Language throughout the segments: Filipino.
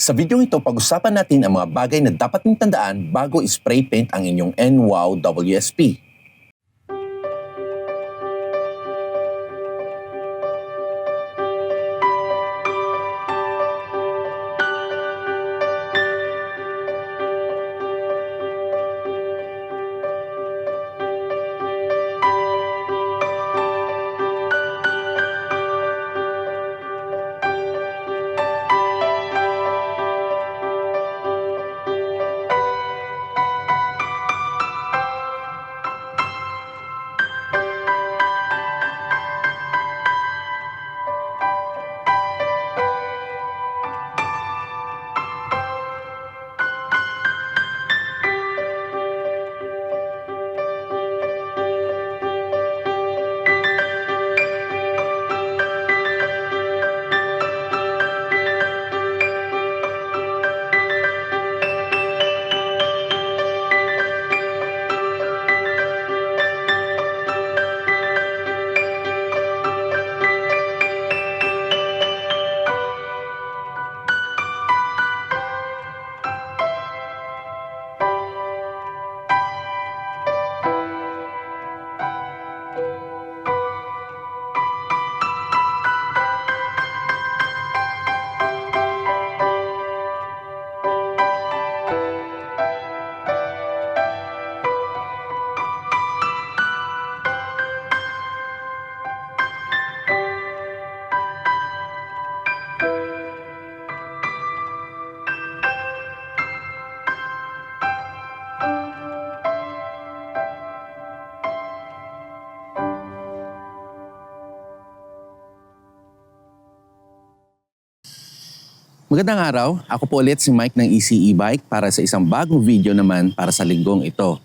Sa video ito, pag-usapan natin ang mga bagay na dapat mong tandaan bago spray paint ang inyong NWOW WSP. Magandang araw, ako po ulit si Mike ng ECE Bike para sa isang bagong video naman para sa linggong ito.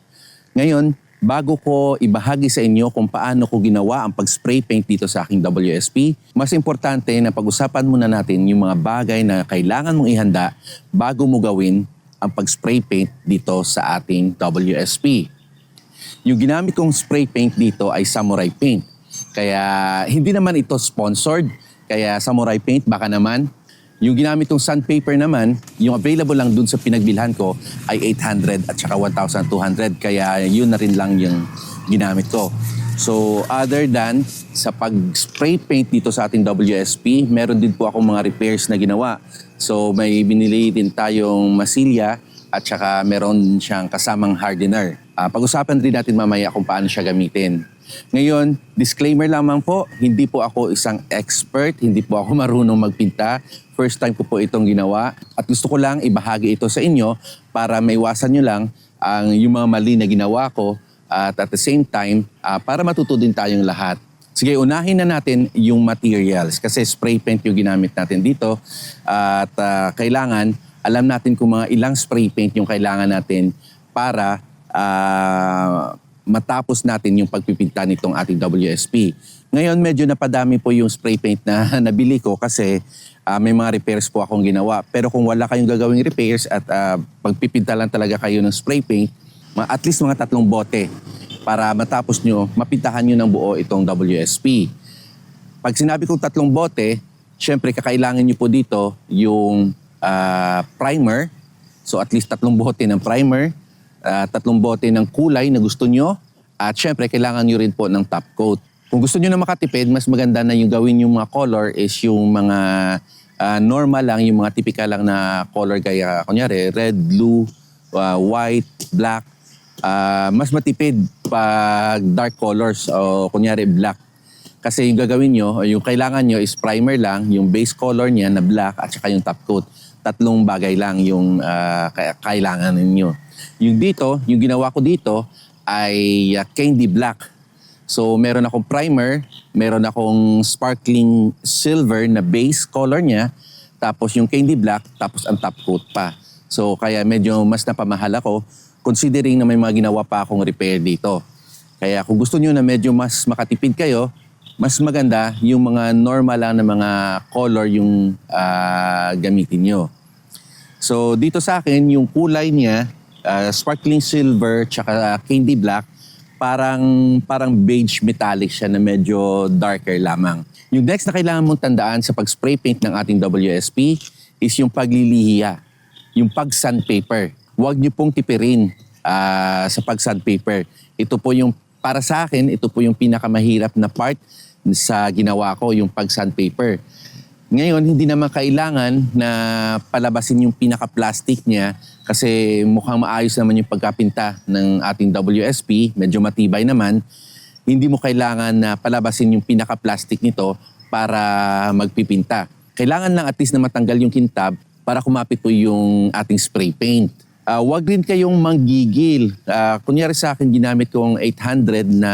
Ngayon, bago ko ibahagi sa inyo kung paano ko ginawa ang pag-spray paint dito sa aking WSP, mas importante na pag-usapan muna natin yung mga bagay na kailangan mong ihanda bago mo gawin ang pag-spray paint dito sa ating WSP. Yung ginamit kong spray paint dito ay samurai paint. Kaya hindi naman ito sponsored. Kaya samurai paint baka naman. Yung ginamit kong sandpaper naman, yung available lang dun sa pinagbilhan ko ay 800 at saka 1,200. Kaya yun na rin lang yung ginamit ko. So other than sa pag-spray paint dito sa ating WSP, meron din po akong mga repairs na ginawa. So may binili din tayong masilya at saka meron siyang kasamang hardener. Ah, pag-usapan rin natin mamaya kung paano siya gamitin. Ngayon, disclaimer lamang po, hindi po ako isang expert, hindi po ako marunong magpinta. First time ko po itong ginawa at gusto ko lang ibahagi ito sa inyo para maiwasan nyo lang ang yung mga mali na ginawa ko at at the same time, ah, para matuto din tayong lahat. Sige, unahin na natin yung materials kasi spray paint yung ginamit natin dito at ah, kailangan alam natin kung mga ilang spray paint yung kailangan natin para ah, matapos natin yung pagpipinta nitong ating WSP. Ngayon, medyo napadami po yung spray paint na nabili ko kasi ah, may mga repairs po akong ginawa. Pero kung wala kayong gagawing repairs at ah, pagpipinta lang talaga kayo ng spray paint, at least mga tatlong bote para matapos nyo, mapintahan nyo ng buo itong WSP. Pag sinabi kong tatlong bote, syempre kakailangan nyo po dito yung ah, primer. So at least tatlong bote ng primer, ah, tatlong bote ng kulay na gusto nyo, at syempre kailangan nyo rin po ng top coat. Kung gusto nyo na makatipid, mas maganda na yung gawin yung mga color is yung mga ah, normal lang, yung mga typical lang na color gaya, kunyari, red, blue, ah, white, black. Ah, mas matipid pag dark colors o kunyari black. Kasi yung gagawin nyo, yung kailangan nyo is primer lang, yung base color niya na black at saka yung top coat. Tatlong bagay lang yung kaya- kailangan ninyo. Yung dito, yung ginawa ko dito ay ah, candy black. So meron akong primer, meron akong sparkling silver na base color niya, tapos yung candy black, tapos ang top coat pa. So kaya medyo mas napamahal ako considering na may mga ginawa pa akong repair dito. Kaya kung gusto niyo na medyo mas makatipid kayo, mas maganda yung mga normal lang na mga color yung ah, gamitin nyo. So dito sa akin, yung kulay niya, ah, sparkling silver tsaka candy black, parang parang beige metallic siya na medyo darker lamang. Yung next na kailangan mong tandaan sa pag-spray paint ng ating WSP is yung paglilihiya, yung pag-sandpaper. Huwag niyo pong tipirin ah, sa pag-sandpaper. Ito po yung, para sa akin, ito po yung pinakamahirap na part sa ginawa ko, yung pag-sandpaper. Ngayon, hindi naman kailangan na palabasin yung pinaka-plastic niya kasi mukhang maayos naman yung pagkapinta ng ating WSP, medyo matibay naman. Hindi mo kailangan na palabasin yung pinaka-plastic nito para magpipinta. Kailangan lang at least na matanggal yung kintab para kumapit po yung ating spray paint. Ah, wag rin kayong manggigil. Ah, kunyari sa akin, ginamit kong 800 na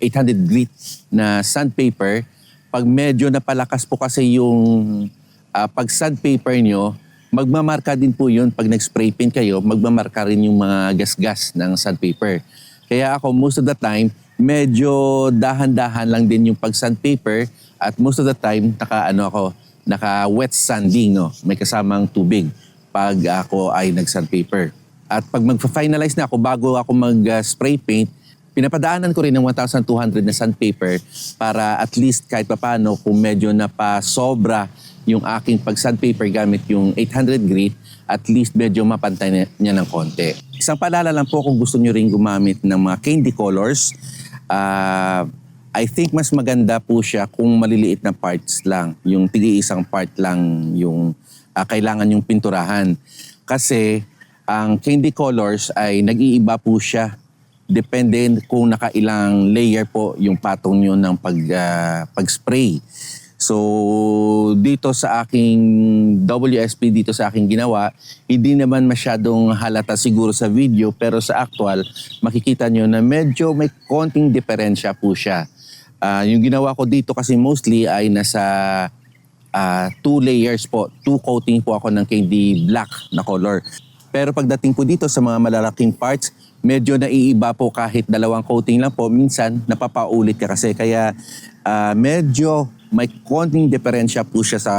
800 grit na sandpaper. Pag medyo napalakas po kasi yung ah, pag sandpaper nyo, magmamarka din po yun. Pag nag-spray paint kayo, magmamarka rin yung mga gas-gas ng sandpaper. Kaya ako, most of the time, medyo dahan-dahan lang din yung pag sandpaper at most of the time, naka, ano ako, naka wet sanding, no? may kasamang tubig pag ako ay nag-sandpaper. At pag mag-finalize na ako, bago ako mag-spray paint, pinapadaanan ko rin ng 1,200 na sandpaper para at least kahit papano kung medyo napasobra yung aking pag-sandpaper gamit yung 800 grit, at least medyo mapantay niya ng konti. Isang paalala lang po kung gusto nyo rin gumamit ng mga candy colors, ah, I think mas maganda po siya kung maliliit na parts lang. Yung tigi isang part lang yung ah, kailangan yung pinturahan. Kasi ang candy colors ay nag-iiba po siya. Depende kung nakailang layer po yung patong nyo ng pag, ah, pag-spray. So, dito sa aking WSP, dito sa aking ginawa, hindi naman masyadong halata siguro sa video, pero sa actual, makikita nyo na medyo may konting diferensya po siya. Ah, yung ginawa ko dito kasi mostly ay nasa ah, two layers po. Two coating po ako ng candy black na color. Pero pagdating po dito sa mga malalaking parts, medyo naiiba po kahit dalawang coating lang po. Minsan, napapaulit ka kasi. Kaya ah, medyo may konting diferensya po siya sa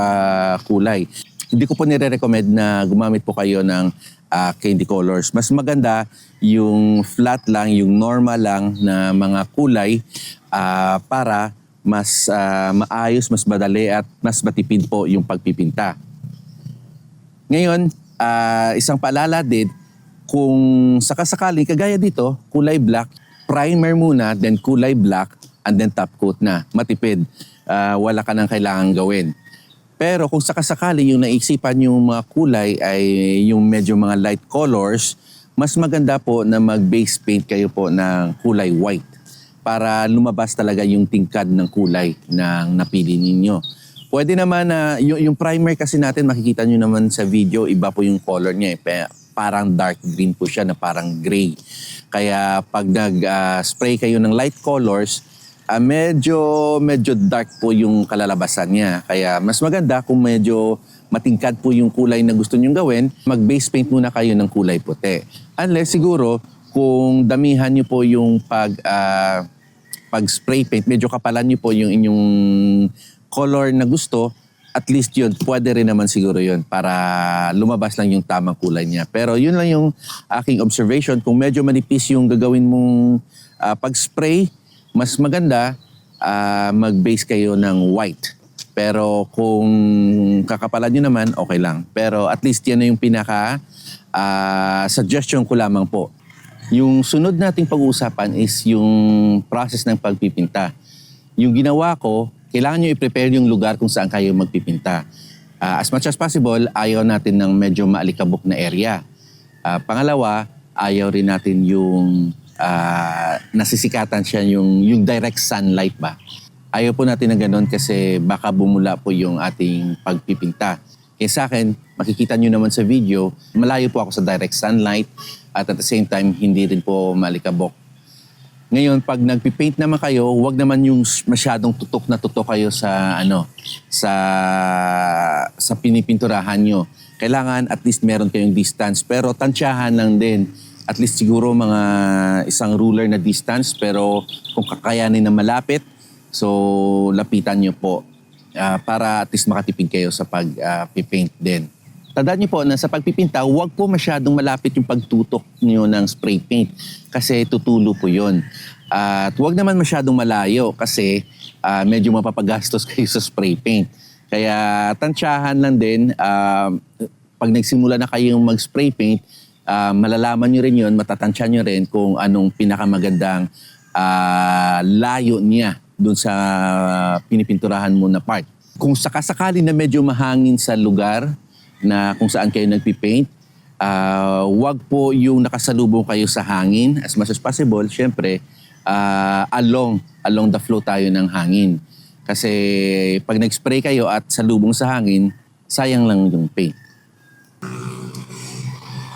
kulay. Hindi ko po nire-recommend na gumamit po kayo ng ah, candy colors. Mas maganda yung flat lang, yung normal lang na mga kulay ah, para mas ah, maayos, mas madali at mas matipid po yung pagpipinta. Ngayon, ah, isang paalala din, kung sakasakali, kagaya dito, kulay black, primer muna, then kulay black, and then top coat na. Matipid. Ah, wala ka nang kailangan gawin. Pero kung sakasakali yung naisipan yung mga kulay ay yung medyo mga light colors, mas maganda po na mag-base paint kayo po ng kulay white para lumabas talaga yung tingkad ng kulay ng napili ninyo. Pwede naman na yung, yung primer kasi natin makikita nyo naman sa video, iba po yung color niya. Eh. Pa- Parang dark green po siya na parang gray. Kaya pag nag-spray kayo ng light colors, ah, medyo medyo dark po yung kalalabasan niya. Kaya mas maganda kung medyo matingkad po yung kulay na gusto nyong gawin, mag-base paint muna kayo ng kulay puti. Unless siguro kung damihan niyo po yung pag ah, pag spray paint, medyo kapalan niyo po yung inyong color na gusto, at least yun, pwede rin naman siguro yun para lumabas lang yung tamang kulay niya. Pero yun lang yung aking observation. Kung medyo manipis yung gagawin mong ah, pag-spray, mas maganda ah, mag-base kayo ng white. Pero kung kakapalan nyo naman, okay lang. Pero at least yan na yung pinaka ah, suggestion ko lamang po. Yung sunod nating pag-uusapan is yung process ng pagpipinta. Yung ginawa ko, kailangan nyo i-prepare yung lugar kung saan kayo magpipinta. Ah, as much as possible, ayaw natin ng medyo maalikabok na area. Ah, pangalawa, ayaw rin natin yung ah, nasisikatan siya yung, yung direct sunlight ba. Ayaw po natin ng ganun kasi baka bumula po yung ating pagpipinta. Kaya sa akin, makikita nyo naman sa video, malayo po ako sa direct sunlight at at the same time, hindi rin po malikabok. Ngayon, pag nagpipaint naman kayo, huwag naman yung masyadong tutok na tutok kayo sa ano, sa sa pinipinturahan nyo. Kailangan at least meron kayong distance, pero tansyahan lang din. At least siguro mga isang ruler na distance, pero kung kakayanin na malapit, so lapitan nyo po ah, para at least makatipid kayo sa pag-paint din. Tandaan niyo po na sa pagpipinta, huwag po masyadong malapit yung pagtutok niyo ng spray paint kasi tutulo po yun. At huwag naman masyadong malayo kasi ah, medyo mapapagastos kayo sa spray paint. Kaya tansyahan lang din, um, pag nagsimula na kayong mag-spray paint, ah, malalaman nyo rin yun, matatansya nyo rin kung anong pinakamagandang ah, layo niya dun sa pinipinturahan mo na part. Kung sakasakali na medyo mahangin sa lugar na kung saan kayo nagpipaint, ah, wag po yung nakasalubong kayo sa hangin as much as possible. Syempre, ah, along, along the flow tayo ng hangin. Kasi pag nag-spray kayo at salubong sa hangin, sayang lang yung paint.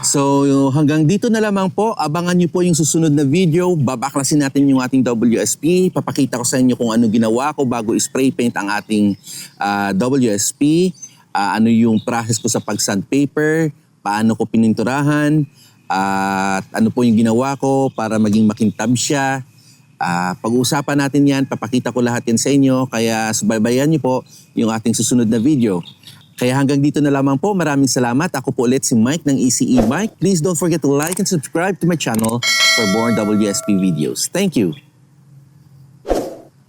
So hanggang dito na lamang po. Abangan niyo po yung susunod na video. Babaklasin natin yung ating WSP. Papakita ko sa inyo kung ano ginawa ko bago spray paint ang ating ah, WSP. Ah, ano yung process ko sa pag-sandpaper. Paano ko pininturahan. At ano po yung ginawa ko para maging makintab siya. Ah, pag-uusapan natin yan, papakita ko lahat yan sa inyo. Kaya subaybayan niyo po yung ating susunod na video. Kaya hanggang dito na lamang po. Maraming salamat. Ako po ulit si Mike ng ECE Bike. Please don't forget to like and subscribe to my channel for more WSP videos. Thank you.